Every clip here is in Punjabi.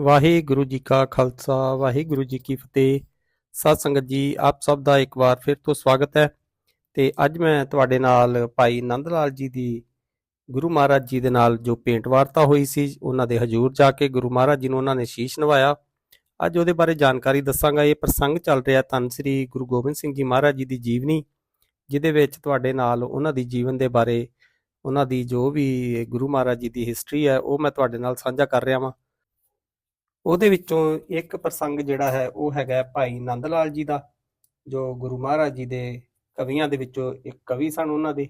ਵਾਹਿਗੁਰੂ ਜੀ ਕਾ ਖਾਲਸਾ, ਵਾਹਿਗੁਰੂ ਜੀ ਕੀ ਫਤਿਹ। ਸਤ ਸੰਗਤ ਜੀ, ਆਪ ਸਭ ਦਾ ਇੱਕ ਵਾਰ ਫਿਰ ਤੋਂ ਸਵਾਗਤ ਹੈ। ਤੇ ਅੱਜ ਮੈਂ ਤੁਹਾਡੇ ਨਾਲ ਭਾਈ ਨੰਦ ਲਾਲ ਜੀ ਦੀ ਗੁਰੂ ਮਹਾਰਾਜ ਜੀ ਦੇ ਨਾਲ ਜੋ ਪੇਂਟ ਵਾਰਤਾ ਹੋਈ ਸੀ, ਉਹਨਾਂ ਦੇ ਹਜ਼ੂਰ ਜਾ ਕੇ ਗੁਰੂ ਮਹਾਰਾਜ ਜੀ ਨੂੰ ਉਹਨਾਂ ਨੇ ਸ਼ੀਸ਼ ਨਵਾਇਆ। ਅੱਜ ਉਹਦੇ ਬਾਰੇ ਜਾਣਕਾਰੀ ਦੱਸਾਂਗਾ। ਇਹ ਪ੍ਰਸੰਗ ਚੱਲ ਰਿਹਾ ਧੰਨ ਸ੍ਰੀ ਗੁਰੂ ਗੋਬਿੰਦ ਸਿੰਘ ਜੀ ਮਹਾਰਾਜ ਜੀ ਦੀ ਜੀਵਨੀ, ਜਿਹਦੇ ਵਿੱਚ ਤੁਹਾਡੇ ਨਾਲ ਉਹਨਾਂ ਦੀ ਜੀਵਨ ਦੇ ਬਾਰੇ, ਉਹਨਾਂ ਦੀ ਜੋ ਵੀ ਗੁਰੂ ਮਹਾਰਾਜ ਜੀ ਦੀ ਹਿਸਟਰੀ ਹੈ, ਉਹ ਮੈਂ ਤੁਹਾਡੇ ਨਾਲ ਸਾਂਝਾ ਕਰ ਰਿਹਾ ਹਾਂ ਉਹਦੇ ਵਿੱਚੋਂ ਇੱਕ ਪ੍ਰਸੰਗ ਜਿਹੜਾ ਹੈ, ਉਹ ਹੈਗਾ ਭਾਈ ਨੰਦ ਲਾਲ ਜੀ ਦਾ, ਜੋ ਗੁਰੂ ਮਹਾਰਾਜ ਜੀ ਦੇ ਕਵੀਆਂ ਦੇ ਵਿੱਚੋਂ ਇੱਕ ਕਵੀ ਸਨ ਉਹਨਾਂ ਦੇ।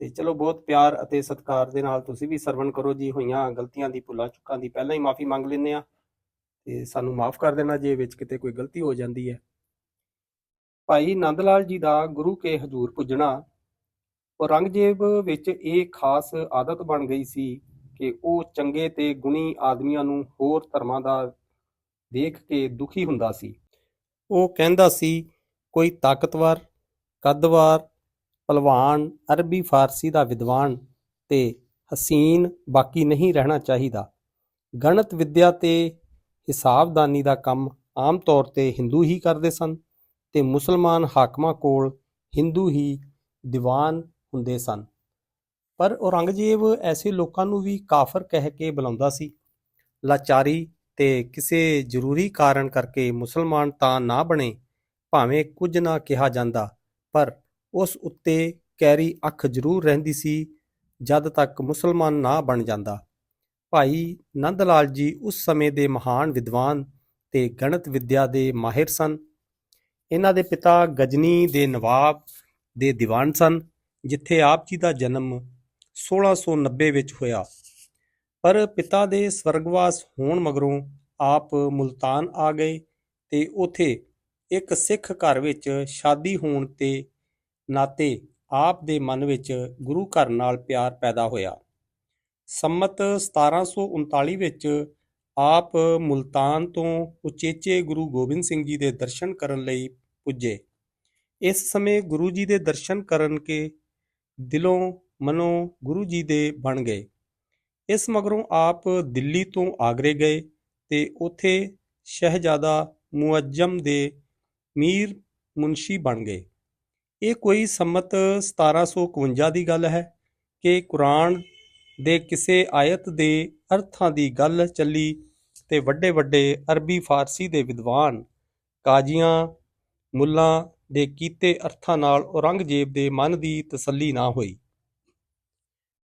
ਤੇ ਚਲੋ ਬਹੁਤ ਪਿਆਰ ਅਤੇ ਸਤਿਕਾਰ ਦੇ ਨਾਲ ਤੁਸੀਂ ਵੀ ਸਰਵਣ ਕਰੋ ਜੀ, ਹੋਈਆਂ ਗਲਤੀਆਂ ਦੀ ਭੁੱਲਾਂ ਚੁੱਕਾਂ ਦੀ, ਪਹਿਲਾਂ ਹੀ ਮਾਫੀ ਮੰਗ ਲੈਂਦੇ ਆ ਤੇ ਸਾਨੂੰ ਮਾਫ ਕਰ ਦੇਣਾ ਜੇ ਵਿੱਚ ਕਿਤੇ ਕੋਈ ਗਲਤੀ ਹੋ ਜਾਂਦੀ ਹੈ। ਭਾਈ ਨੰਦ ਲਾਲ ਜੀ ਦਾ ਗੁਰੂ ਕੇ ਹਜ਼ੂਰ ਪੁੱਜਣਾ, ਔਰੰਗਜ਼ੇਬ ਵਿੱਚ ਇਹ ਖਾਸ ਆਦਤ ਬਣ ਗਈ ਸੀ ਕਿ ਉਹ ਚੰਗੇ ਤੇ ਗੁਣੀ ਆਦਮੀਆਂ ਨੂੰ ਹੋਰ ਧਰਮਾਂ ਦਾ ਦੇਖ ਕੇ ਦੁਖੀ ਹੁੰਦਾ ਸੀ। ਉਹ ਕਹਿੰਦਾ ਸੀ, ਕੋਈ ਤਾਕਤਵਰ, ਕੱਦਵਾਰ ਪਹਿਲਵਾਨ ਅਰਬੀ ਫਾਰਸੀ ਦਾ ਵਿਦਵਾਨ ਤੇ ਹਸੀਨ ਬਾਕੀ ਨਹੀਂ ਰਹਿਣਾ ਚਾਹੀਦਾ। ਗਣਿਤ, ਵਿਦਿਆ ਤੇ ਹਿਸਾਬਦਾਨੀ ਦਾ ਕੰਮ ਆਮ ਤੌਰ ਤੇ ਹਿੰਦੂ ਹੀ ਕਰਦੇ ਸਨ ਤੇ ਮੁਸਲਮਾਨ ਹਾਕਮਾਂ ਕੋਲ ਹਿੰਦੂ ਹੀ ਦੀਵਾਨ ਹੁੰਦੇ ਸਨ। ਪਰ ਔਰੰਗਜ਼ੇਬ ਐਸੇ ਲੋਕਾਂ ਨੂੰ ਵੀ ਕਾਫਰ ਕਹਿ ਕੇ ਬੁਲਾਉਂਦਾ ਸੀ। ਲਾਚਾਰੀ ਤੇ ਕਿਸੇ ਜ਼ਰੂਰੀ ਕਾਰਨ ਕਰਕੇ ਮੁਸਲਮਾਨ ਤਾਂ ਨਾ ਬਣੇ, ਭਾਵੇਂ ਕੁਝ ਨਾ ਕਿਹਾ ਜਾਂਦਾ, ਪਰ ਉਸ ਉੱਤੇ ਕੈਰੀ ਅੱਖ ਜ਼ਰੂਰ ਰਹਿੰਦੀ ਸੀ ਜਦ ਤੱਕ ਮੁਸਲਮਾਨ ਨਾ ਬਣ ਜਾਂਦਾ। ਭਾਈ ਨੰਦ ਲਾਲ ਜੀ ਉਸ ਸਮੇਂ ਦੇ ਮਹਾਨ ਵਿਦਵਾਨ ਤੇ ਗਣਿਤ ਵਿੱਦਿਆ ਦੇ ਮਾਹਿਰ ਸਨ। ਇਹਨਾਂ ਦੇ ਪਿਤਾ ਗਜਨੀ ਦੇ ਨਵਾਬ ਦੇ ਦੀਵਾਨ ਸਨ, ਜਿੱਥੇ ਆਪ ਜੀ ਦਾ ਜਨਮ 1690 ਵਿੱਚ ਹੋਇਆ। ਪਰ ਪਿਤਾ ਦੇ ਸਵਰਗਵਾਸ ਹੋਣ ਮਗਰੋਂ ਆਪ ਮੁਲਤਾਨ ਆ ਗਏ ਤੇ ਉਥੇ ਇੱਕ ਸਿੱਖ ਘਰ ਵਿੱਚ ਸ਼ਾਦੀ ਹੋਣ ਤੇ ਨਾਤੇ ਆਪ ਦੇ ਮਨ ਵਿੱਚ ਗੁਰੂ ਘਰ ਨਾਲ ਪਿਆਰ ਪੈਦਾ ਹੋਇਆ। ਸੰਮਤ 1739 ਵਿੱਚ ਆਪ ਮੁਲਤਾਨ ਤੋਂ ਉਚੇਚੇ ਗੁਰੂ ਗੋਬਿੰਦ ਸਿੰਘ ਜੀ ਦੇ ਦਰਸ਼ਨ ਕਰਨ ਲਈ ਪੁੱਜੇ। ਇਸ ਸਮੇਂ ਗੁਰੂ ਜੀ ਦੇ ਦਰਸ਼ਨ ਕਰਨ ਕੇ ਦਿਲੋਂ ਮਨੋਂ ਗੁਰੂ ਜੀ ਦੇ ਬਣ ਗਏ। ਇਸ ਮਗਰੋਂ ਆਪ ਦਿੱਲੀ ਤੋਂ ਆਗਰੇ ਗਏ ਤੇ ਉਥੇ ਸ਼ਹਿਜ਼ਾਦਾ ਮੁਅੱਜਮ ਦੇ ਮੀਰ ਮੁਨਸ਼ੀ ਬਣ ਗਏ। ਇਹ ਕੋਈ ਸੰਮਤ 1751 ਦੀ ਗੱਲ ਹੈ ਕਿ ਕੁਰਾਨ ਦੇ ਕਿਸੇ ਆਇਤ ਦੇ ਅਰਥਾਂ ਦੀ ਗੱਲ ਚੱਲੀ ਤੇ ਵੱਡੇ ਵੱਡੇ ਅਰਬੀ ਫਾਰਸੀ ਦੇ ਵਿਦਵਾਨ ਕਾਜ਼ੀਆਂ ਮੁੱਲਾਂ ਦੇ ਕੀਤੇ ਅਰਥਾਂ ਨਾਲ ਔਰੰਗਜ਼ੇਬ ਦੇ ਮਨ ਦੀ ਤਸੱਲੀ ਨਾ ਹੋਈ।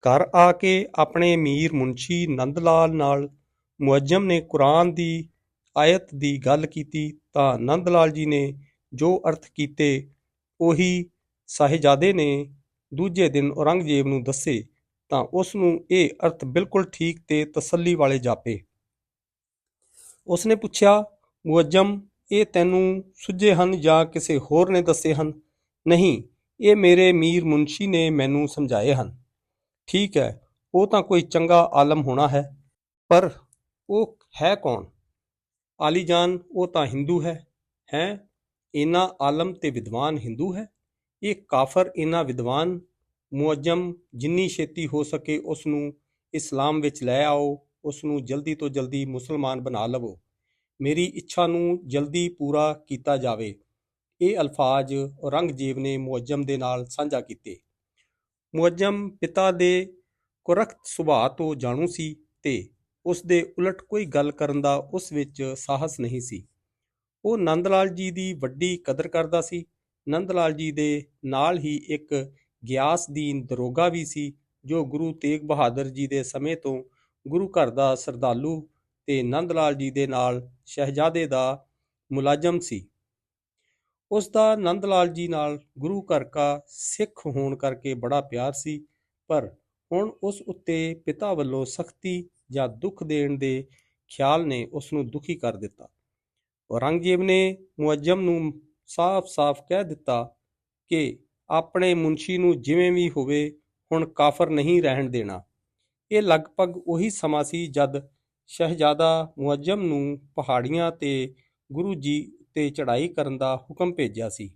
ਘਰ ਆ ਕੇ ਆਪਣੇ ਮੀਰ ਮੁਨਸ਼ੀ ਨੰਦ ਲਾਲ ਨਾਲ ਮੁਅੱਜਮ ਨੇ ਕੁਰਾਨ ਦੀ ਆਇਤ ਦੀ ਗੱਲ ਕੀਤੀ ਤਾਂ ਨੰਦ ਲਾਲ ਜੀ ਨੇ ਜੋ ਅਰਥ ਕੀਤੇ ਉਹੀ ਸਾਹਿਜਾਦੇ ਨੇ ਦੂਜੇ ਦਿਨ ਔਰੰਗਜ਼ੇਬ ਨੂੰ ਦੱਸੇ ਤਾਂ ਉਸ ਨੂੰ ਇਹ ਅਰਥ ਬਿਲਕੁਲ ਠੀਕ ਤੇ ਤਸੱਲੀ ਵਾਲੇ ਜਾਪੇ। ਉਸ ਨੇ ਪੁੱਛਿਆ, ਮੁਅੱਜਮ, ਇਹ ਤੈਨੂੰ ਸੁਝੇ ਹਨ ਜਾਂ ਕਿਸੇ ਹੋਰ ਨੇ ਦੱਸੇ ਹਨ? ਨਹੀਂ, ਇਹ ਮੇਰੇ ਮੀਰ ਮੁਨਸ਼ੀ ਨੇ ਮੈਨੂੰ ਸਮਝਾਏ ਹਨ। ਠੀਕ ਹੈ, ਉਹ ਤਾਂ ਕੋਈ ਚੰਗਾ ਆਲਮ ਹੋਣਾ ਹੈ, ਪਰ ਉਹ ਹੈ ਕੌਣ? ਆਲੀ ਜਾਨ ਉਹ ਤਾਂ ਹਿੰਦੂ ਹੈ ਹੈ? ਇਨਾ ਆਲਮ ਤੇ ਵਿਦਵਾਨ ਹਿੰਦੂ ਹੈ? ਇਹ ਕਾਫਰ ਇਨਾ ਵਿਦਵਾਨ ਮੁਅੱਜਮ ਜਿੰਨੀ ਛੇਤੀ ਹੋ ਸਕੇ ਉਸ ਨੂੰ ਇਸਲਾਮ ਵਿੱਚ ਲੈ ਆਓ ਉਸ ਨੂੰ ਜਲਦੀ ਤੋਂ ਜਲਦੀ ਮੁਸਲਮਾਨ ਬਣਾ ਲਵੋ। ਮੇਰੀ ਇੱਛਾ ਨੂੰ ਜਲਦੀ ਪੂਰਾ ਕੀਤਾ ਜਾਵੇ। ਇਹ ਅਲਫਾਜ਼ ਔਰੰਗਜ਼ੇਬ ਨੇ ਮੁਅੱਜਮ ਦੇ ਨਾਲ ਸਾਂਝਾ ਕੀਤੇ। ਮੁਅੱਜਮ ਪਿਤਾ ਦੇ ਕੁਰਖਤ ਸੁਭਾਅ ਤੋਂ ਜਾਣੂ ਸੀ ਤੇ ਉਸ ਦੇ ਉਲਟ ਕੋਈ ਗੱਲ ਕਰਨ ਦਾ ਉਸ ਵਿੱਚ ਸਾਹਸ ਨਹੀਂ ਸੀ। ਉਹ ਨੰਦ ਲਾਲ ਜੀ ਦੀ ਵੱਡੀ ਕਦਰ ਕਰਦਾ ਸੀ। ਨੰਦ ਲਾਲ ਜੀ ਦੇ ਨਾਲ ਹੀ ਇੱਕ ਗਿਆਸਦੀਨ ਦਰੋਗਾ ਵੀ ਸੀ, ਜੋ ਗੁਰੂ ਤੇਗ ਬਹਾਦਰ ਜੀ ਦੇ ਸਮੇਂ ਤੋਂ ਗੁਰੂ ਘਰ ਦਾ ਸਰਦਾਲੂ ਤੇ ਨੰਦ ਲਾਲ ਜੀ ਦੇ ਨਾਲ ਸ਼ਹਿਜ਼ਾਦੇ ਦਾ ਮੁਲਾਜ਼ਮ ਸੀ। ਉਸ ਦਾ ਨੰਦ ਲਾਲ ਜੀ ਨਾਲ ਗੁਰੂ ਘਰ ਕਾ ਸਿੱਖ ਹੋਣ ਕਰਕੇ ਬੜਾ ਪਿਆਰ ਸੀ, ਪਰ ਹੁਣ ਉਸ ਉੱਤੇ ਪਿਤਾ ਵੱਲੋਂ ਸਖਤੀ ਜਾਂ ਦੁੱਖ ਦੇਣ ਦੇ ਖਿਆਲ ਨੇ ਉਸ ਨੂੰ ਦੁਖੀ ਕਰ ਦਿੱਤਾ। ਔਰੰਗਜ਼ੇਬ ਨੇ ਮੁਅੱਜਮ ਨੂੰ ਸਾਫ਼-ਸਾਫ਼ ਕਹਿ ਦਿੱਤਾ ਕਿ ਆਪਣੇ ਮੁਨਸ਼ੀ ਨੂੰ ਜਿਵੇਂ ਵੀ ਹੋਵੇ ਹੁਣ ਕਾਫਰ ਨਹੀਂ ਰਹਿਣ ਦੇਣਾ। ਇਹ ਲਗਭਗ ਉਹੀ ਸਮਾਂ ਸੀ ਜਦ ਸ਼ਹਿਜ਼ਾਦਾ ਮੁਅੱਜਮ ਨੂੰ ਪਹਾੜੀਆਂ ਤੇ ਗੁਰੂ ਜੀ ਤੇ ਚੜ੍ਹਾਈ ਕਰਨ ਦਾ ਹੁਕਮ ਭੇਜਿਆ ਸੀ।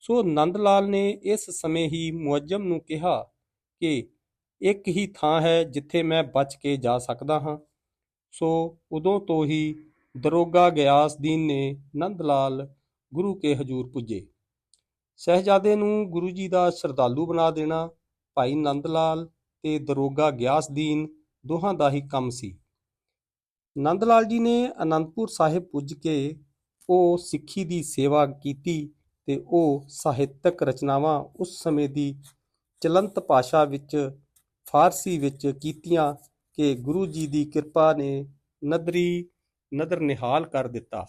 ਸੋ ਨੰਦ ਲਾਲ ਨੇ ਇਸ ਸਮੇਂ ਹੀ ਮੁਅੱਜਮ ਨੂੰ ਕਿਹਾ ਕਿ ਇੱਕ ਹੀ ਥਾਂ ਹੈ ਜਿੱਥੇ ਮੈਂ ਬਚ ਕੇ ਜਾ ਸਕਦਾ ਹਾਂ। ਸੋ ਉਦੋਂ ਤੋਂ ਹੀ ਦਰੋਗਾ ਗਿਆਸਦੀਨ ਨੇ ਨੰਦ ਲਾਲ ਗੁਰੂ ਕੇ ਹਜੂਰ ਪੁੱਜੇ। ਸ਼ਹਿਜ਼ਾਦੇ ਨੂੰ ਗੁਰੂ ਜੀ ਦਾ ਸ਼ਰਧਾਲੂ ਬਣਾ ਦੇਣਾ ਭਾਈ ਨੰਦ ਲਾਲ ਤੇ ਦਰੋਗਾ ਗਿਆਸਦੀਨ ਦੋਹਾਂ ਦਾ ਹੀ ਕੰਮ ਸੀ। ਨੰਦ ਲਾਲ ਜੀ ਨੇ ਅਨੰਦਪੁਰ ਸਾਹਿਬ ਪੁੱਜ ਕੇ ਉਹ ਸਿੱਖੀ ਦੀ ਸੇਵਾ ਕੀਤੀ ਤੇ ਉਹ ਸਾਹਿਤਕ ਰਚਨਾਵਾਂ ਉਸ ਸਮੇਂ ਦੀ ਚਲੰਤ ਭਾਸ਼ਾ ਵਿੱਚ, ਫਾਰਸੀ ਵਿੱਚ ਕੀਤੀਆਂ ਕਿ ਗੁਰੂ ਜੀ ਦੀ ਕਿਰਪਾ ਨੇ ਨਦਰੀ, ਨਦਰ ਨਿਹਾਲ ਕਰ ਦਿੱਤਾ।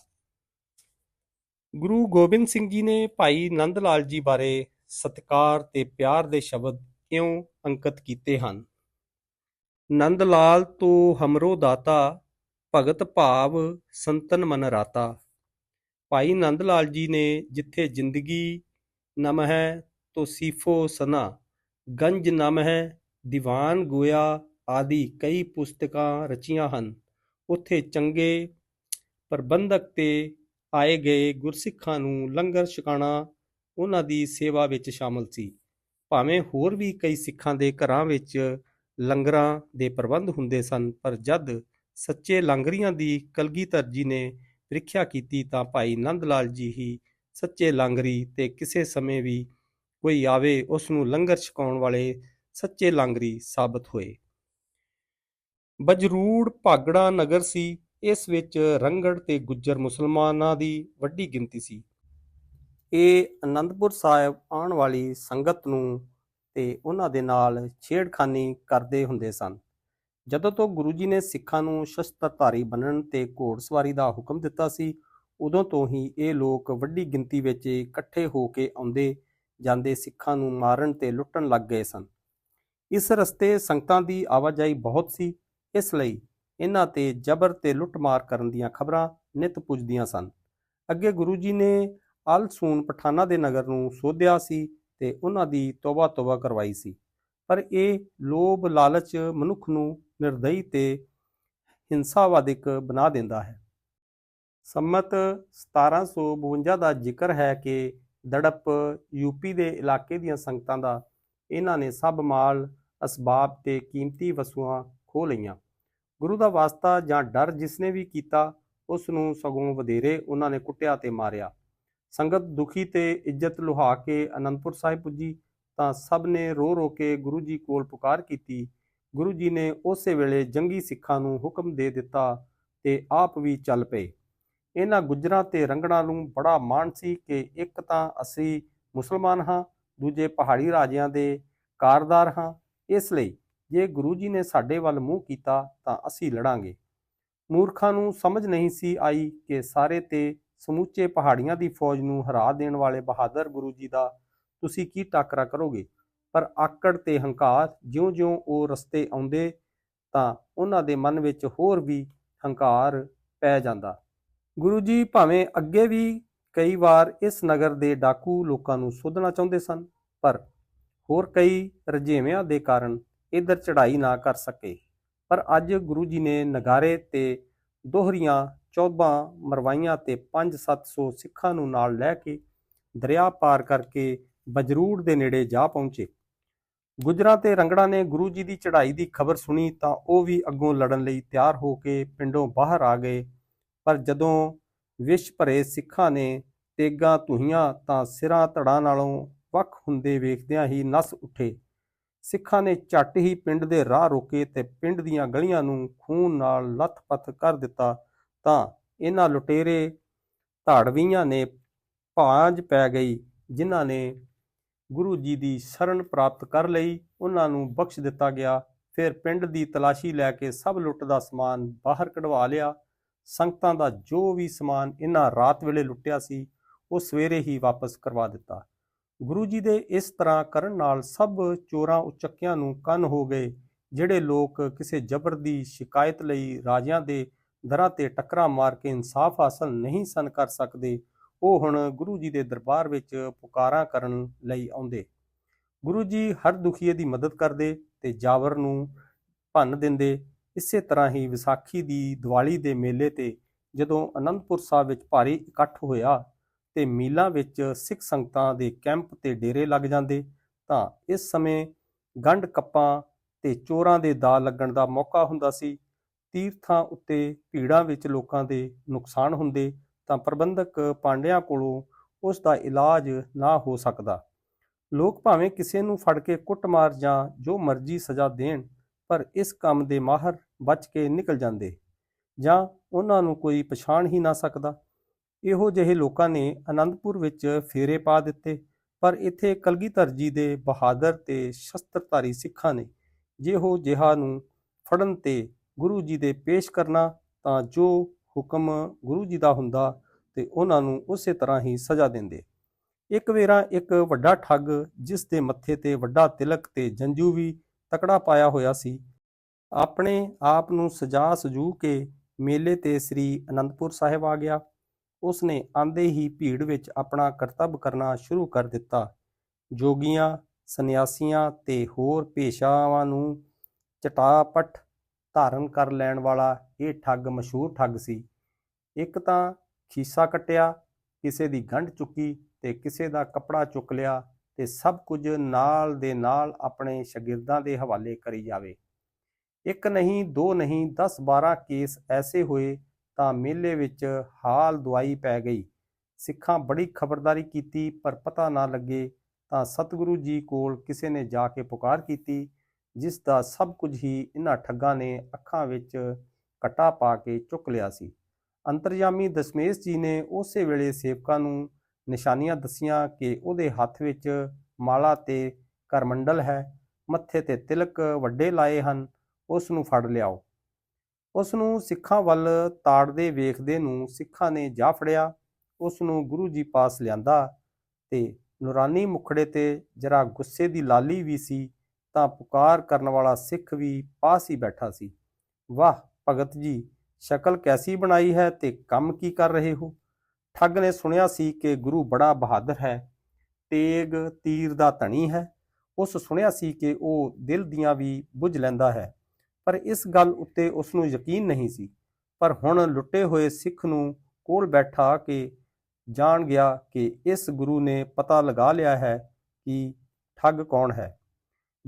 ਗੁਰੂ ਗੋਬਿੰਦ ਸਿੰਘ ਜੀ ਨੇ ਭਾਈ ਨੰਦ ਲਾਲ ਜੀ ਬਾਰੇ ਸਤਿਕਾਰ ਤੇ ਪਿਆਰ ਦੇ ਸ਼ਬਦ ਇਉਂ ਅੰਕਿਤ ਕੀਤੇ ਹਨ। ਨੰਦ ਲਾਲ ਤੋਂ ਹਮਰੋ ਦਾਤਾ, ਭਗਤ ਭਾਵ ਸੰਤਨ ਮਨ ਰਾਤਾ। ਭਾਈ ਨੰਦ ਲਾਲ ਜੀ ਨੇ ਜਿੱਥੇ ਜ਼ਿੰਦਗੀ ਨਮ ਹੈ, ਤੋ ਸੀਫੋ ਸਨਾ। ਗੰਜ ਨਮ ਹੈ, ਦੀਵਾਨ ਗੋਇਆ ਆਦਿ ਕਈ ਪੁਸਤਕਾਂ ਰਚੀਆਂ ਹਨ। ਉੱਥੇ ਚੰਗੇ ਪ੍ਰਬੰਧਕ ਤੇ ਆਏ ਗਏ ਗੁਰਸਿੱਖਾਂ ਨੂੰ ਲੰਗਰ ਛਕਾਣਾ ਉਹਨਾਂ ਦੀ ਸੇਵਾ ਵਿੱਚ ਸ਼ਾਮਲ ਸੀ। ਭਾਵੇਂ ਹੋਰ ਵੀ ਕਈ ਸਿੱਖਾਂ ਦੇ ਘਰਾਂ ਵਿੱਚ ਲੰਗਰਾਂ ਦੇ ਪ੍ਰਬੰਧ ਹੁੰਦੇ ਸਨ, ਪਰ ਜਦ ਸੱਚੇ ਲੰਗਰੀਆਂ ਦੀ ਕਲਗੀਧਰ ਜੀ ਨੇ ਪ੍ਰੀਖਿਆ ਕੀਤੀ ਤਾਂ ਭਾਈ ਨੰਦ ਲਾਲ ਜੀ ਹੀ ਸੱਚੇ ਲੰਗਰੀ ਤੇ ਕਿਸੇ ਸਮੇਂ ਵੀ ਕੋਈ ਆਵੇ ਉਸ ਨੂੰ ਲੰਗਰ ਛਕਾਉਣ ਵਾਲੇ ਸੱਚੇ ਲੰਗਰੀ ਸਾਬਤ ਹੋਏ। ਬਜਰੂੜ ਭਾਗੜਾ ਨਗਰ ਸੀ। ਇਸ ਵਿੱਚ ਰੰਗੜ ਤੇ ਗੁੱਜਰ ਮੁਸਲਮਾਨਾਂ ਦੀ ਵੱਡੀ ਗਿਣਤੀ ਸੀ। ਇਹ ਅਨੰਦਪੁਰ ਸਾਹਿਬ ਆਉਣ ਵਾਲੀ ਸੰਗਤ ਨੂੰ ਤੇ ਉਹਨਾਂ ਦੇ ਨਾਲ ਛੇੜਖਾਨੀ ਕਰਦੇ ਹੁੰਦੇ ਸਨ। ਜਦੋਂ ਤੋਂ ਗੁਰੂ ਜੀ ਨੇ ਸਿੱਖਾਂ ਨੂੰ ਸ਼ਸਤਰਧਾਰੀ ਬਣਨ ਤੇ ਘੋੜਸਵਾਰੀ ਦਾ ਹੁਕਮ ਦਿੱਤਾ ਸੀ, ਉਦੋਂ ਤੋਂ ਹੀ ਇਹ ਲੋਕ ਵੱਡੀ ਗਿਣਤੀ ਵਿੱਚ ਇਕੱਠੇ ਹੋ ਕੇ ਆਉਂਦੇ ਜਾਂਦੇ ਸਿੱਖਾਂ ਨੂੰ ਮਾਰਨ ਤੇ ਲੁੱਟਣ ਲੱਗ ਗਏ ਸਨ। ਇਸ ਰਸਤੇ ਸੰਗਤਾਂ ਦੀ ਆਵਾਜਾਈ ਬਹੁਤ ਸੀ, ਇਸ ਲਈ ਇਹਨਾਂ ਤੇ ਜ਼ਬਰ ਤੇ ਲੁੱਟਮਾਰ ਕਰਨ ਦੀਆਂ ਖਬਰਾਂ ਨਿਤ ਪੁੱਜਦੀਆਂ ਸਨ। ਅੱਗੇ ਗੁਰੂ ਜੀ ਨੇ ਅਲਸੂਨ ਪਠਾਨਾ ਦੇ ਨਗਰ ਨੂੰ ਸੋਧਿਆ ਸੀ ਤੇ ਉਹਨਾਂ ਦੀ ਤੋਬਾ ਤੋਬਾ ਕਰਵਾਈ ਸੀ। ਪਰ ਇਹ ਲੋਭ ਲਾਲਚ ਮਨੁੱਖ ਨੂੰ ਨਿਰਦਈ ਤੇ ਹਿੰਸਾਵਾਦਿਕ ਬਣਾ ਦਿੰਦਾ ਹੈ। ਸੰਮਤ 1752 ਦਾ ਜ਼ਿਕਰ ਹੈ ਕਿ ਦੜਪ ਯੂਪੀ ਦੇ ਇਲਾਕੇ ਦੀਆਂ ਸੰਗਤਾਂ ਦਾ ਇਹਨਾਂ ਨੇ ਸਭ ਮਾਲ, ਅਸਬਾਬ ਤੇ ਕੀਮਤੀ ਵਸੂਆਂ ਖੋਹ ਲਈਆਂ। ਗੁਰੂ ਦਾ ਵਾਸਤਾ ਜਾਂ ਡਰ ਜਿਸਨੇ ਵੀ ਕੀਤਾ, ਉਸ ਨੂੰ ਸਗੋਂ ਵਧੇਰੇ ਉਹਨਾਂ ਨੇ ਕੁੱਟਿਆ ਤੇ ਮਾਰਿਆ। ਸੰਗਤ ਦੁਖੀ ਤੇ ਇੱਜ਼ਤ ਲੁਹਾ ਕੇ ਅਨੰਦਪੁਰ ਸਾਹਿਬ ਪੁੱਜੀ ਤਾਂ ਸਭ ਨੇ ਰੋ ਰੋ ਕੇ ਗੁਰੂ ਜੀ ਕੋਲ ਪੁਕਾਰ ਕੀਤੀ ਗੁਰੂ ਜੀ ਨੇ ਉਸੇ ਵੇਲੇ ਜੰਗੀ ਸਿੱਖਾਂ ਨੂੰ ਹੁਕਮ ਦੇ ਦਿੱਤਾ ਤੇ ਆਪ ਵੀ ਚੱਲ ਪਏ। ਇਹਨਾਂ ਗੁੱਜਰਾਂ ਤੇ ਰੰਗੜਾਂ ਨੂੰ ਬੜਾ ਮਾਣ ਸੀ ਕਿ ਇੱਕ ਤਾਂ ਅਸੀਂ ਮੁਸਲਮਾਨ ਹਾਂ, ਦੂਜੇ ਪਹਾੜੀ ਰਾਜਿਆਂ ਦੇ ਕਾਰਦਾਰ ਹਾਂ। ਇਸ ਲਈ ਜੇ ਗੁਰੂ ਜੀ ਨੇ ਸਾਡੇ ਵੱਲ ਮੂੰਹ ਕੀਤਾ ਤਾਂ ਅਸੀਂ ਲੜਾਂਗੇ। ਮੂਰਖਾਂ ਨੂੰ ਸਮਝ ਨਹੀਂ ਸੀ ਆਈ ਕਿ ਸਾਰੇ ਤੇ ਸਮੁੱਚੇ ਪਹਾੜੀਆਂ ਦੀ ਫੌਜ ਨੂੰ ਹਰਾ ਦੇਣ ਵਾਲੇ ਬਹਾਦਰ ਗੁਰੂ ਜੀ ਦਾ ਤੁਸੀਂ ਕੀ ਟਾਕਰਾ ਕਰੋਗੇ? ਪਰ ਆਕੜ ਤੇ ਹੰਕਾਰ ਜਿਉਂ-ਜਿਉਂ ਉਹ ਰਸਤੇ ਆਉਂਦੇ ਤਾਂ ਉਹਨਾਂ ਦੇ ਮਨ ਵਿੱਚ ਹੋਰ ਵੀ ਹੰਕਾਰ ਪੈ ਜਾਂਦਾ। ਗੁਰੂ ਜੀ ਭਾਵੇਂ ਅੱਗੇ ਵੀ ਕਈ ਵਾਰ ਇਸ ਨਗਰ ਦੇ ਡਾਕੂ ਲੋਕਾਂ ਨੂੰ ਸੋਧਣਾ ਚਾਹੁੰਦੇ ਸਨ, ਪਰ ਹੋਰ ਕਈ ਰਜੇਵਿਆਂ ਦੇ ਕਾਰਨ ਇਧਰ ਚੜ੍ਹਾਈ ਨਾ ਕਰ ਸਕੇ। ਪਰ ਅੱਜ ਗੁਰੂ ਜੀ ਨੇ ਨਗਾਰੇ ਤੇ ਦੋਹਰੀਆਂ ਚੌਬਾਂ ਮਰਵਾਈਆਂ ਤੇ 5-700 ਸਿੱਖਾਂ ਨੂੰ ਨਾਲ ਲੈ ਕੇ ਦਰਿਆ ਪਾਰ ਕਰਕੇ ਬਜਰੂੜ ਦੇ ਨੇੜੇ ਜਾ ਪਹੁੰਚੇ। ਗੁਜਰਾਂ ਤੇ ਰੰਗੜਾਂ ਨੇ ਗੁਰੂ ਜੀ ਦੀ ਚੜ੍ਹਾਈ ਦੀ ਖਬਰ ਸੁਣੀ ਤਾਂ ਉਹ ਵੀ ਅੱਗੋਂ ਲੜਨ ਲਈ ਤਿਆਰ ਹੋ ਕੇ ਪਿੰਡੋਂ ਬਾਹਰ ਆ ਗਏ। ਪਰ ਜਦੋਂ ਵਿਸ਼ ਭਰੇ ਸਿੱਖਾਂ ਨੇ ਤੇਗਾਂ ਧੁਹੀਆਂ ਤਾਂ ਸਿਰਾਂ ਧੜਾਂ ਨਾਲੋਂ ਵੱਖ ਹੁੰਦੇ ਵੇਖਦਿਆਂ ਹੀ ਨਸ ਉੱਠੇ। ਸਿੱਖਾਂ ਨੇ ਝੱਟ ਹੀ ਪਿੰਡ ਦੇ ਰਾਹ ਰੋਕੇ ਤੇ ਪਿੰਡ ਦੀਆਂ ਗਲੀਆਂ ਨੂੰ ਖੂਨ ਨਾਲ ਲੱਥ-ਪੱਥ ਕਰ ਦਿੱਤਾ ਤਾਂ ਇਹਨਾਂ ਲੁਟੇਰੇ ਧਾੜਵੀਆਂ ਨੇ ਭਾਂਜ ਪੈ ਗਈ, ਜਿਨ੍ਹਾਂ ਨੇ ਗੁਰੂ ਜੀ ਦੀ ਸ਼ਰਨ ਪ੍ਰਾਪਤ ਕਰ ਲਈ, ਉਹਨਾਂ ਨੂੰ ਬਖਸ਼ ਦਿੱਤਾ ਗਿਆ। ਫਿਰ ਪਿੰਡ ਦੀ ਤਲਾਸ਼ੀ ਲੈ ਕੇ ਸਭ ਲੁੱਟ ਦਾ ਸਮਾਨ ਬਾਹਰ ਕਢਵਾ ਲਿਆ। ਸੰਗਤਾਂ ਦਾ ਜੋ ਵੀ ਸਮਾਨ ਇਹਨਾਂ ਰਾਤ ਵੇਲੇ ਲੁੱਟਿਆ ਸੀ, ਉਹ ਸਵੇਰੇ ਹੀ ਵਾਪਸ ਕਰਵਾ ਦਿੱਤਾ। ਗੁਰੂ ਜੀ ਦੇ ਇਸ ਤਰ੍ਹਾਂ ਕਰਨ ਨਾਲ ਸਭ ਚੋਰਾਂ ਉਚੱਕਿਆਂ ਨੂੰ ਕੰਨ ਹੋ ਗਏ, ਜਿਹੜੇ ਲੋਕ ਕਿਸੇ ਜ਼ਬਰ ਦੀ ਸ਼ਿਕਾਇਤ ਲਈ ਰਾਜਿਆਂ ਦੇ ਦਰਾਂ ਤੇ ਟੱਕਰਾਂ ਮਾਰ ਕੇ ਇਨਸਾਫ ਹਾਸਲ ਨਹੀਂ ਸਨ ਕਰ ਸਕਦੇ ਉਹ ਹੁਣ ਗੁਰੂ ਜੀ ਦੇ ਦਰਬਾਰ ਵਿੱਚ ਪੁਕਾਰਾਂ ਕਰਨ ਲਈ ਆਉਂਦੇ। ਗੁਰੂ ਜੀ ਹਰ ਦੁਖੀਏ ਦੀ ਮਦਦ ਕਰਦੇ ਤੇ ਜਾਵਰ ਨੂੰ ਭੰਨ ਦਿੰਦੇ। ਇਸੇ ਤਰ੍ਹਾਂ ਹੀ ਵਿਸਾਖੀ ਦੀ ਦੀਵਾਲੀ ਦੇ ਮੇਲੇ ਤੇ ਜਦੋਂ ਅਨੰਦਪੁਰ ਸਾਹਿਬ ਵਿੱਚ ਭਾਰੀ ਇਕੱਠ ਹੋਇਆ ਤੇ ਮੀਲਾਂ ਵਿੱਚ ਸਿੱਖ ਸੰਗਤਾਂ ਦੇ ਕੈਂਪ ਤੇ ਡੇਰੇ ਲੱਗ ਜਾਂਦੇ, ਤਾਂ ਇਸ ਸਮੇਂ ਗੰਢ ਕੱਪਾਂ ਤੇ ਚੋਰਾਂ ਦੇ ਦਾ ਲੱਗਣ ਦਾ ਮੌਕਾ ਹੁੰਦਾ ਸੀ। ਤੀਰਥਾਂ ਉੱਤੇ ਭੀੜਾਂ ਵਿੱਚ ਲੋਕਾਂ ਦੇ ਨੁਕਸਾਨ ਹੁੰਦੇ ਤਾਂ ਪ੍ਰਬੰਧਕ ਪਾਂਡਿਆਂ ਕੋਲੋਂ ਉਸ ਦਾ ਇਲਾਜ ਨਾ ਹੋ ਸਕਦਾ। ਲੋਕ ਭਾਵੇਂ ਕਿਸੇ ਨੂੰ ਫੜ ਕੇ ਕੁੱਟਮਾਰ ਜਾਂ ਜੋ ਮਰਜ਼ੀ ਸਜ਼ਾ ਦੇਣ, ਪਰ ਇਸ ਕੰਮ ਦੇ ਮਾਹਰ ਬਚ ਕੇ ਨਿਕਲ ਜਾਂਦੇ, ਜਾਂ ਉਹਨਾਂ ਨੂੰ ਕੋਈ ਪਛਾਣ ਹੀ ਨਾ ਸਕਦਾ। ਇਹੋ ਜਿਹੇ ਲੋਕਾਂ ਨੇ ਆਨੰਦਪੁਰ ਵਿੱਚ ਫੇਰੇ ਪਾ ਦਿੱਤੇ, ਪਰ ਇੱਥੇ ਕਲਗੀਧਰ ਜੀ ਦੇ ਬਹਾਦਰ ਤੇ ਸ਼ਸਤਰਧਾਰੀ ਸਿੱਖਾਂ ਨੇ ਜਿਹੋ ਜਿਹਾ ਨੂੰ ਫੜਨ ਤੇ ਗੁਰੂ ਜੀ ਦੇ ਪੇਸ਼ ਕਰਨਾ ਤਾਂ ਜੋ ਹੁਕਮ ਗੁਰੂ ਜੀ ਦਾ ਹੁੰਦਾ ਤੇ ਉਹਨਾਂ ਨੂੰ ਉਸੇ ਤਰ੍ਹਾਂ ਹੀ ਸਜ਼ਾ ਦਿੰਦੇ। ਇੱਕ ਵੇਰਾ ਇੱਕ ਵੱਡਾ ਠੱਗ ਜਿਸ ਦੇ ਮੱਥੇ ਤੇ ਵੱਡਾ ਤਿਲਕ ਤੇ ਜੰਜੂ ਵੀ ਤਕੜਾ ਪਾਇਆ ਹੋਇਆ ਸੀ। ਆਪਣੇ ਆਪ ਨੂੰ ਸਜਾ ਸਜੂ ਕੇ ਮੇਲੇ ਤੇ ਸ੍ਰੀ ਅਨੰਦਪੁਰ ਸਾਹਿਬ ਆ ਗਿਆ। ਉਸਨੇ ਆਂਦੇ ਹੀ ਭੀੜ ਵਿੱਚ ਆਪਣਾ ਕਰਤੱਵ ਕਰਨਾ ਸ਼ੁਰੂ ਕਰ ਦਿੱਤਾ। ਜੋਗੀਆਂ, ਸੰਨਿਆਸੀਆਂ ਤੇ ਹੋਰ ਪੇਸ਼ਾਵਾਂ ਨੂੰ ਚਟਾਪਟ ਧਾਰਨ ਕਰ ਲੈਣ ਵਾਲਾ ਇਹ ਠੱਗ ਮਸ਼ਹੂਰ ਠੱਗ ਸੀ। ਇੱਕ ਤਾਂ ਖੀਸਾ ਕੱਟਿਆ, ਕਿਸੇ ਦੀ ਗੰਢ ਚੁੱਕੀ ਤੇ ਕਿਸੇ ਦਾ ਕੱਪੜਾ ਚੁੱਕ ਲਿਆ ਤੇ ਸਭ ਕੁਝ ਨਾਲ ਦੇ ਨਾਲ ਆਪਣੇ ਸ਼ਾਗਿਰਦਾਂ ਦੇ ਹਵਾਲੇ ਕਰੀ ਜਾਵੇ। ਇੱਕ ਨਹੀਂ, ਦੋ ਨਹੀਂ 10 12 ਕੇਸ ਐਸੇ ਹੋਏ ਤਾਂ ਮੇਲੇ ਵਿੱਚ ਹਾਲ ਦੁਆਈ ਪੈ ਗਈ। ਸਿੱਖਾਂ ਬੜੀ ਖਬਰਦਾਰੀ ਕੀਤੀ ਪਰ ਪਤਾ ਨਾ ਲੱਗੇ ਤਾਂ ਸਤਿਗੁਰੂ ਜੀ ਕੋਲ ਕਿਸੇ ਨੇ ਜਾ ਕੇ ਪੁਕਾਰ ਕੀਤੀ ਜਿਸ ਦਾ ਸਭ ਕੁਝ ਹੀ ਇਹਨਾਂ ਠੱਗਾਂ ਨੇ ਅੱਖਾਂ ਵਿੱਚ ਕਟਾ ਪਾ ਕੇ ਚੁੱਕ ਲਿਆ ਸੀ। ਅੰਤਰਜਾਮੀ ਦਸ਼ਮੇਸ਼ ਜੀ ਨੇ ਉਸੇ ਵੇਲੇ ਸੇਵਕਾਂ ਨੂੰ ਨਿਸ਼ਾਨੀਆਂ ਦਸੀਆਂ ਕਿ ਉਹਦੇ ਹੱਥ ਵਿੱਚ ਮਾਲਾ ਤੇ ਕਰਮੰਡਲ ਹੈ, ਮੱਥੇ ਤੇ ਤਿਲਕ ਵੱਡੇ ਲਾਏ ਹਨ, ਉਸ ਨੂੰ ਫੜ ਲਿਆਓ। ਉਸ ਨੂੰ ਸਿੱਖਾਂ ਵੱਲ ਤਾੜਦੇ ਵੇਖਦੇ ਨੂੰ ਸਿੱਖਾਂ ਨੇ ਜਾ ਫੜਿਆ, ਉਸ ਨੂੰ ਗੁਰੂ ਜੀ ਪਾਸ ਲਿਆਂਦਾ ਤੇ ਨੂਰਾਨੀ ਮੁਖੜੇ ਤੇ ਜਰਾ ਗੁੱਸੇ ਦੀ ਲਾਲੀ ਵੀ ਸੀ ਤਾਂ ਪੁਕਾਰ ਕਰਨ ਵਾਲਾ ਸਿੱਖ ਵੀ ਪਾਸ ਹੀ ਬੈਠਾ ਸੀ। ਵਾਹ, ਭਗਤ ਜੀ, ਸ਼ਕਲ ਕੈਸੀ ਬਣਾਈ ਹੈ ਤੇ ਕੰਮ ਕੀ ਕਰ ਰਹੇ ਹੋ? ਠੱਗ ਨੇ ਸੁਣਿਆ ਸੀ ਕਿ ਗੁਰੂ ਬੜਾ ਬਹਾਦਰ ਹੈ, ਤੇਗ ਤੀਰ ਦਾ ਧਣੀ ਹੈ। ਉਸ ਸੁਣਿਆ ਸੀ ਕਿ ਉਹ ਦਿਲ ਦੀਆਂ ਵੀ ਬੁੱਝ ਲੈਂਦਾ ਹੈ, ਪਰ ਇਸ ਗੱਲ ਉੱਤੇ ਉਸ ਨੂੰ ਯਕੀਨ ਨਹੀਂ ਸੀ। ਪਰ ਹੁਣ ਲੁੱਟੇ ਹੋਏ ਸਿੱਖ ਨੂੰ ਕੋਲ ਬੈਠਾ ਕੇ ਜਾਣ ਗਿਆ ਕਿ ਇਸ ਗੁਰੂ ਨੇ ਪਤਾ ਲਗਾ ਲਿਆ ਹੈ ਕਿ ਠੱਗ ਕੌਣ ਹੈ।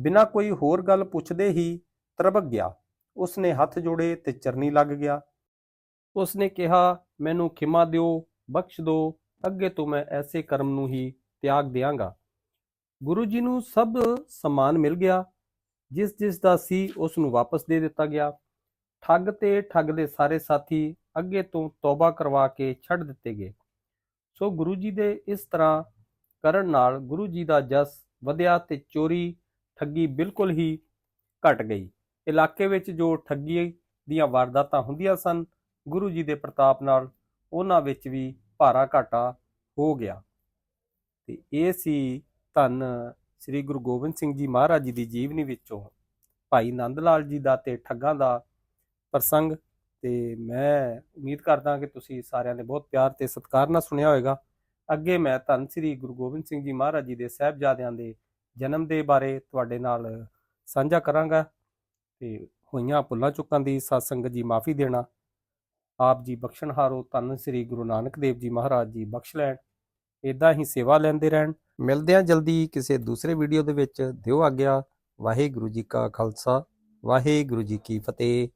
ਬਿਨਾਂ ਕੋਈ ਹੋਰ ਗੱਲ ਪੁੱਛਦੇ ਹੀ ਤਰਬਕ ਗਿਆ। ਉਸਨੇ ਹੱਥ ਜੋੜੇ ਤੇ ਚਰਨੀ ਲੱਗ ਗਿਆ। ਉਸਨੇ ਕਿਹਾ, ਮੈਨੂੰ ਖਿਮਾ ਦਿਓ, ਬਖਸ਼ ਦਿਓ ਅੱਗੇ ਤੋਂ ਮੈਂ ਐਸੇ ਕਰਮ ਨੂੰ ਹੀ ਤਿਆਗ ਦਿਆਂਗਾ। ਗੁਰੂ ਜੀ ਨੂੰ ਸਭ ਸਮਾਨ ਮਿਲ ਗਿਆ। ਜਿਸ ਜਿਸ ਦਾ ਸੀ ਉਸ ਨੂੰ ਵਾਪਸ ਦੇ ਦਿੱਤਾ ਗਿਆ। ਠੱਗ ਤੇ ਠੱਗ ਦੇ ਸਾਰੇ ਸਾਥੀ ਅੱਗੇ ਤੋਂ ਤੌਬਾ ਕਰਵਾ ਕੇ ਛੱਡ ਦਿੱਤੇ ਗਏ। ਸੋ ਗੁਰੂ ਜੀ ਦੇ ਇਸ ਤਰ੍ਹਾਂ ਕਰਨ ਨਾਲ ਗੁਰੂ ਜੀ ਦਾ ਜਸ ਵਧਿਆ ਤੇ ਚੋਰੀ ਠੱਗੀ ਬਿਲਕੁਲ ਹੀ ਘਟ ਗਈ। ਇਲਾਕੇ ਵਿੱਚ ਜੋ ਠੱਗੀ ਦੀਆਂ ਵਾਰਦਾਤਾਂ ਹੁੰਦੀਆਂ ਸਨ, ਗੁਰੂ ਜੀ ਦੇ ਪ੍ਰਤਾਪ ਨਾਲ ਉਹਨਾਂ ਵਿੱਚ ਵੀ ਭਾਰਾ ਘਾਟਾ ਹੋ ਗਿਆ। ਤੇ ਇਹ ਸੀ ਧੰਨ ਸ੍ਰੀ ਗੁਰੂ ਗੋਬਿੰਦ ਸਿੰਘ ਜੀ ਮਹਾਰਾਜ ਜੀ ਦੀ ਜੀਵਨੀ ਵਿੱਚੋਂ। ਭਾਈ ਨੰਦ ਲਾਲ ਜੀ ਦਾ ਤੇ ਠੱਗਾਂ ਦਾ ਪ੍ਰਸੰਗ। ਤੇ ਮੈਂ ਉਮੀਦ ਕਰਦਾ ਕਿ ਤੁਸੀਂ ਸਾਰਿਆਂ ਨੇ ਬਹੁਤ ਪਿਆਰ ਤੇ ਸਤਿਕਾਰ ਨਾਲ ਸੁਣਿਆ ਹੋਵੇਗਾ। ਅੱਗੇ ਮੈਂ ਧੰਨ ਸ੍ਰੀ ਗੁਰੂ ਗੋਬਿੰਦ ਸਿੰਘ ਜੀ ਮਹਾਰਾਜ ਜੀ ਦੇ ਸਾਹਿਬਜ਼ਾਦਿਆਂ ਦੇ ਜਨਮ ਦੇ ਬਾਰੇ ਤੁਹਾਡੇ ਨਾਲ ਸਾਂਝਾ ਕਰਾਂਗਾ ਤੇ ਹੋਈਆਂ ਭੁੱਲਾਂ ਚੁੱਕਾਂ ਦੀ ਸਤ ਸੰਗਤ ਜੀ ਮਾਫੀ ਦੇਣਾ। ਆਪ ਜੀ ਬਖਸ਼ਣਹਾਰੋ ਧੰਨ ਸ੍ਰੀ ਗੁਰੂ ਨਾਨਕ ਦੇਵ ਜੀ ਮਹਾਰਾਜ ਜੀ ਬਖਸ਼ ਲੈਣ। ਇਦਾਂ ਹੀ ਸੇਵਾ ਲੈਂਦੇ ਰਹਿਣ। ਮਿਲਦੇ ਹਾਂ ਜਲਦੀ ਕਿਸੇ ਦੂਸਰੇ ਵੀਡੀਓ ਦੇ ਵਿੱਚ। ਦਿਓ ਆਗਿਆ। ਵਾਹਿਗੁਰੂ ਜੀ ਕਾ ਖਾਲਸਾ। ਵਾਹਿਗੁਰੂ ਜੀ ਕੀ ਫਤਿਹ।